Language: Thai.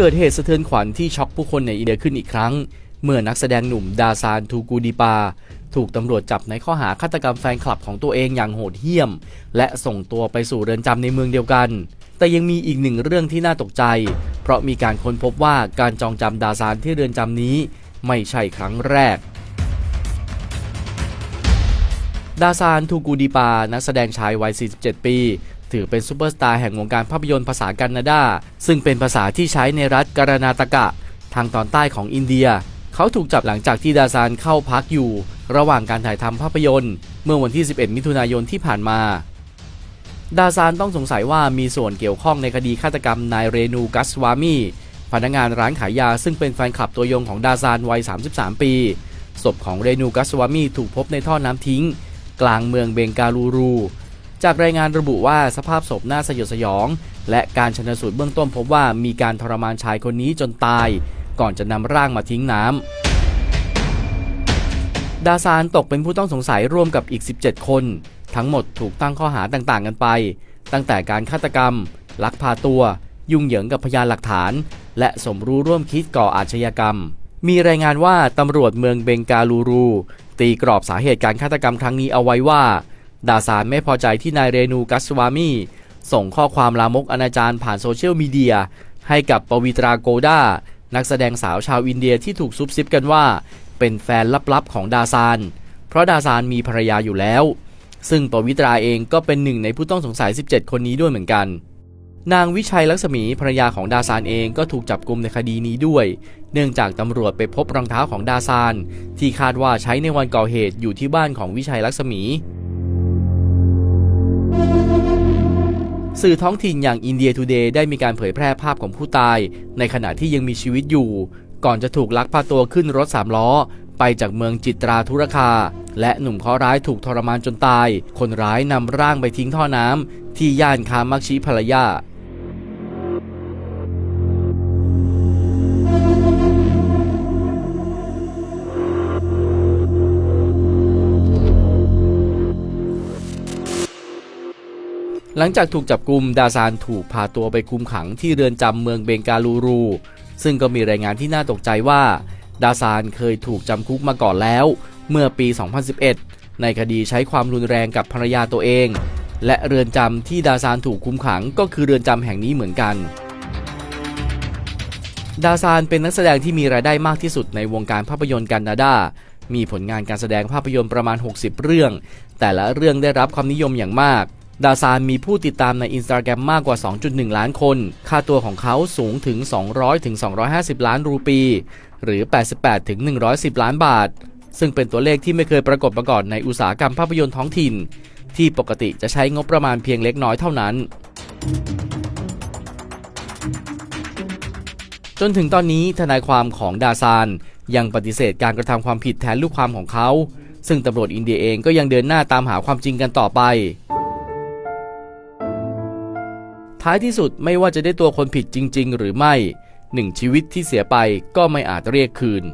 เกิดเหตุสะเทือนขวัญที่ช็อกผู้คนในอินเดียขึ้นอีกครั้ง เมื่อนักแสดงหนุ่มดาซานทูกูดีปา ถูกตำรวจจับในข้อหาฆาตกรรมแฟนคลับของตัวเองอย่างโหดเหี้ยม และส่งตัวไปสู่เรือนจำในเมืองเดียวกัน แต่ยังมีอีกหนึ่งเรื่องที่น่าตกใจ เพราะมีการค้นพบว่าการจองจำดาซานที่เรือนจำนี้ไม่ใช่ครั้งแรกดาซานทูกูดีปา นักแสดงชายวัย 47 ปี ถือเป็นซูเปอร์สตาร์แห่งวงการภาพยนตร์ภาษากันนาดาซึ่งเป็นภาษาที่ใช้ในรัฐการนาตกะ ทางตอนใต้ของอินเดีย เขาถูกจับหลังจากที่ดาซานเข้าพักอยู่ ระหว่างการถ่ายทำภาพยนตร์ เมื่อวันที่ 11 มิถุนายนที่ผ่านมา ดาซานต้องสงสัยว่ามีส่วนเกี่ยวข้องในคดีฆาตกรรมนายเรนูกัสวามีพนักงานร้านขายยาซึ่งเป็นแฟนคลับตัวยงของดาซานวัย 33 ปีศพของเรนูกัสวามีถูกพบในท่อน้ำทิ้ง กลางเมืองเบงการูรู จากรายงานระบุว่าสภาพศพน่าสยดสยอง และการชนสูตรเบื้องต้นพบว่ามีการทรมานชายคนนี้จนตาย ก่อนจะนำร่างมาทิ้งน้ำ ดาซานตกเป็นผู้ต้องสงสัยร่วมกับอีก 17 คน ทั้งหมดถูกตั้งข้อหาต่างๆ กันไป ตั้งแต่การฆาตกรรม ลักพาตัว ยุ่งเหยิงกับพยานหลักฐาน และสมรู้ร่วมคิดก่ออาชญากรรม มีรายงานว่าตำรวจเมืองเบงกาลูรู ตีกรอบสาเหตุการฆาตกรรมครั้งนี้เอาไว้ว่า ดาซานไม่พอใจที่นายเรนูกัสวามีส่งข้อความลามกอนาจารผ่านโซเชียลมีเดีย ให้กับปวิตราโกดานักแสดงสาวชาวอินเดียที่ถูกซุบซิบกันว่า เป็นแฟนลับๆของดาซาน เพราะดาซานมีภรรยาอยู่แล้ว ซึ่งปวิตราเองก็เป็นหนึ่งในผู้ต้องสงสัย 17 คนนี้ด้วยเหมือนกัน นางวิชัยลักษมีภรรยาของดาซานเองก็ถูกจับกลุมในคดีนี้ด้วย เนื่องจากตำรวจไปพบรองเท้าของดาซาน ที่คาดว่าใช้ในวันก่อเหตุอยู่ที่บ้านของวิชัยลักษมี สื่อท้องถิ่นอย่างอินเดียทูเดย์ได้มีการเผยแพร่ภาพของผู้ตาย ในขณะที่ยังมีชีวิตอยู่ ก่อนจะถูกลักพาตัวขึ้นรถสามล้อ ไปจากเมืองจิตราธุรคา และหนุ่มเคราะห์ร้ายถูกทรมานจนตาย คนร้ายนำร่างไปทิ้งท่อน้ำที่ย่านคามักชีภรรยา หลังจากถูกจับกลุ่มดาซานถูกพาตัวไปคุมขังที่เรือนจำเมืองเบงกาลูรู ซึ่งก็มีรายงานที่น่าตกใจว่า ดาซานเคยถูกจำคุกมาก่อนแล้ว เมื่อปี 2011 ในคดีใช้ความรุนแรงกับภรรยาตัวเอง และเรือนจำที่ดาซานถูกคุมขังก็คือเรือนจำแห่งนี้เหมือนกัน ดาซานเป็นนักแสดงที่มีรายได้มากที่สุดในวงการภาพยนตร์กันนาดามีผลงานการแสดงภาพยนตร์ประมาณ 60 เรื่อง แต่ละเรื่องได้รับความนิยมอย่างมาก ดาซานมีผู้ติดตามในอินสตาแกรมมากกว่า 2.1 ล้านคน ค่าตัวของเขาสูงถึง 200ถึง250 ล้านรูปี หรือ 88ถึง110 ล้านบาท ซึ่งเป็นตัวเลขที่ไม่เคยปรากฏมาก่อนในอุตสาหกรรมภาพยนตร์ท้องถิ่น ที่ปกติจะใช้งบประมาณเพียงเล็กน้อยเท่านั้น จนถึงตอนนี้ทนายความของดาซานยังปฏิเสธการกระทำความผิดแทนลูกความของเขา ซึ่งตำรวจอินเดียเองก็ยังเดินหน้าตามหาความจริงกันต่อไป ท้ายที่สุดไม่ว่าจะได้ตัวคนผิดจริง ๆ หรือไม่หนึ่งชีวิตที่เสียไปก็ไม่อาจเรียกคืน